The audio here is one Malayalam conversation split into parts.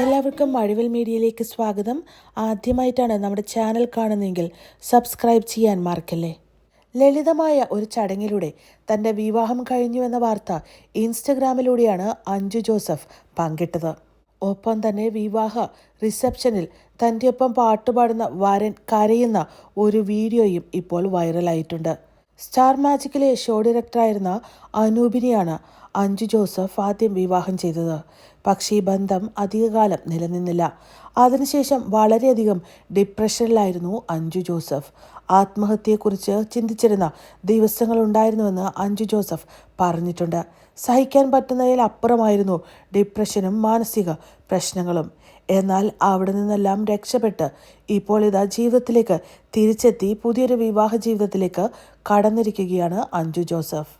എല്ലാവർക്കും മഴവിൽ മീഡിയയിലേക്ക് സ്വാഗതം. ആദ്യമായിട്ടാണ് നമ്മുടെ ചാനൽ കാണുന്നതെങ്കിൽ സബ്സ്ക്രൈബ് ചെയ്യാൻ മറക്കല്ലേ. ലളിതമായ ഒരു ചടങ്ങിലൂടെ തന്റെ വിവാഹം കഴിഞ്ഞുവെന്ന വാർത്ത ഇൻസ്റ്റഗ്രാമിലൂടെയാണ് അഞ്ജു ജോസഫ് പങ്കിട്ടത്. ഒപ്പം തന്നെ വിവാഹ റിസപ്ഷനിൽ തന്റെ ഒപ്പം പാട്ടുപാടുന്ന വരൻ കരയുന്ന ഒരു വീഡിയോയും ഇപ്പോൾ വൈറലായിട്ടുണ്ട്. സ്റ്റാർ മാജിക്കിലെ ഷോ ഡയറക്ടറായിരുന്ന അനൂപിനെയാണ് അഞ്ജു ജോസഫ് ആദ്യം വിവാഹം ചെയ്തത്. പക്ഷേ ഈ ബന്ധം അധികകാലം നിലനിന്നില്ല. അതിനുശേഷം വളരെയധികം ഡിപ്രഷനിലായിരുന്നു അഞ്ജു ജോസഫ്. ആത്മഹത്യയെക്കുറിച്ച് ചിന്തിച്ചിരുന്ന ദിവസങ്ങളുണ്ടായിരുന്നുവെന്ന് അഞ്ജു ജോസഫ് പറഞ്ഞിട്ടുണ്ട്. സഹിക്കാൻ പറ്റുന്നതിൽ അപ്പുറമായിരുന്നു ഡിപ്രഷനും മാനസിക പ്രശ്നങ്ങളും. എന്നാൽ അവിടെ നിന്നെല്ലാം രക്ഷപ്പെട്ട് ഇപ്പോൾ ഇതാ ജീവിതത്തിലേക്ക് തിരിച്ചെത്തി പുതിയൊരു വിവാഹ ജീവിതത്തിലേക്ക് കടന്നിരിക്കുകയാണ് അഞ്ജു ജോസഫ്.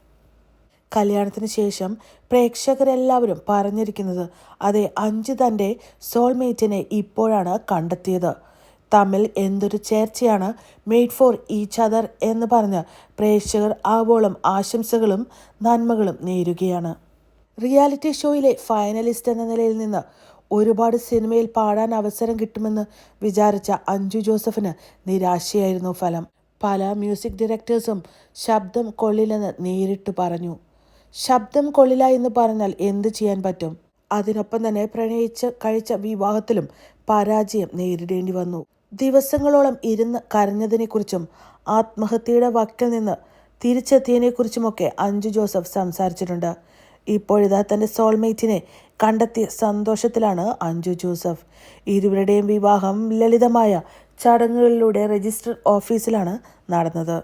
കല്യാണത്തിന് ശേഷം പ്രേക്ഷകരെല്ലാവരും പറഞ്ഞിരിക്കുന്നത് അതെ അഞ്ച് തന്റെ സോൾമേറ്റിനെ ഇപ്പോഴാണ് കണ്ടെത്തിയത്. തമ്മിൽ എന്തൊരു ചേർച്ചയാണ് മെയ്ഡ് ഫോർ ഈച്ച് അതർ എന്ന് പറഞ്ഞ് പ്രേക്ഷകർ ആവോളം ആശംസകളും നന്മകളും നേരുകയാണ്. റിയാലിറ്റി ഷോയിലെ ഫൈനലിസ്റ്റ് എന്ന നിലയിൽ നിന്ന് ഒരുപാട് സിനിമയിൽ പാടാൻ അവസരം കിട്ടുമെന്ന് വിചാരിച്ച അഞ്ജു ജോസഫിന് നിരാശയായിരുന്നു ഫലം. പല മ്യൂസിക് ഡയറക്ടേഴ്സും ശബ്ദം കൊള്ളില്ലെന്ന് നേരിട്ട് പറഞ്ഞു. ശബ്ദം കൊള്ളില്ല എന്ന് പറഞ്ഞാൽ എന്ത് ചെയ്യാൻ പറ്റും? അതിനൊപ്പം തന്നെ പ്രണയിച്ച് കഴിച്ച വിവാഹത്തിലും പരാജയം നേരിടേണ്ടി വന്നു. ദിവസങ്ങളോളം ഇരുന്ന് കരഞ്ഞതിനെക്കുറിച്ചും ആത്മഹത്യയുടെ വക്കിൽ നിന്ന് തിരിച്ചെത്തിയതിനെക്കുറിച്ചുമൊക്കെ അഞ്ജു ജോസഫ് സംസാരിച്ചിട്ടുണ്ട്. ഇപ്പോഴിതാ തന്റെ സോൾമേറ്റിനെ കണ്ടെത്തിയ സന്തോഷത്തിലാണ് അഞ്ജു ജോസഫ്. ഇരുവരുടെയും വിവാഹം ലളിതമായ ചടങ്ങുകളിലൂടെ രജിസ്റ്റർ ഓഫീസിലാണ് നടന്നത്.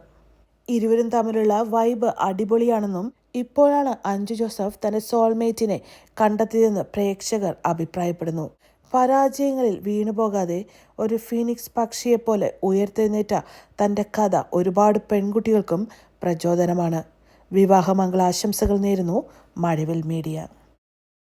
ഇരുവരും തമ്മിലുള്ള വൈബ് അടിപൊളിയാണെന്നും ഇപ്പോഴാണ് അഞ്ജു ജോസഫ് തന്റെ സോൾമേറ്റിനെ കണ്ടെത്തിയതെന്ന് പ്രേക്ഷകർ അഭിപ്രായപ്പെടുന്നു. പരാജയങ്ങളിൽ വീണുപോകാതെ ഒരു ഫീനിക്സ് പക്ഷിയെപ്പോലെ ഉയർത്തെഴുന്നേറ്റ തന്റെ കഥ ഒരുപാട് പെൺകുട്ടികൾക്കും പ്രചോദനമാണ്. വിവാഹമംഗളാശംസകൾ നേരുന്നു മഴവിൽ മീഡിയ.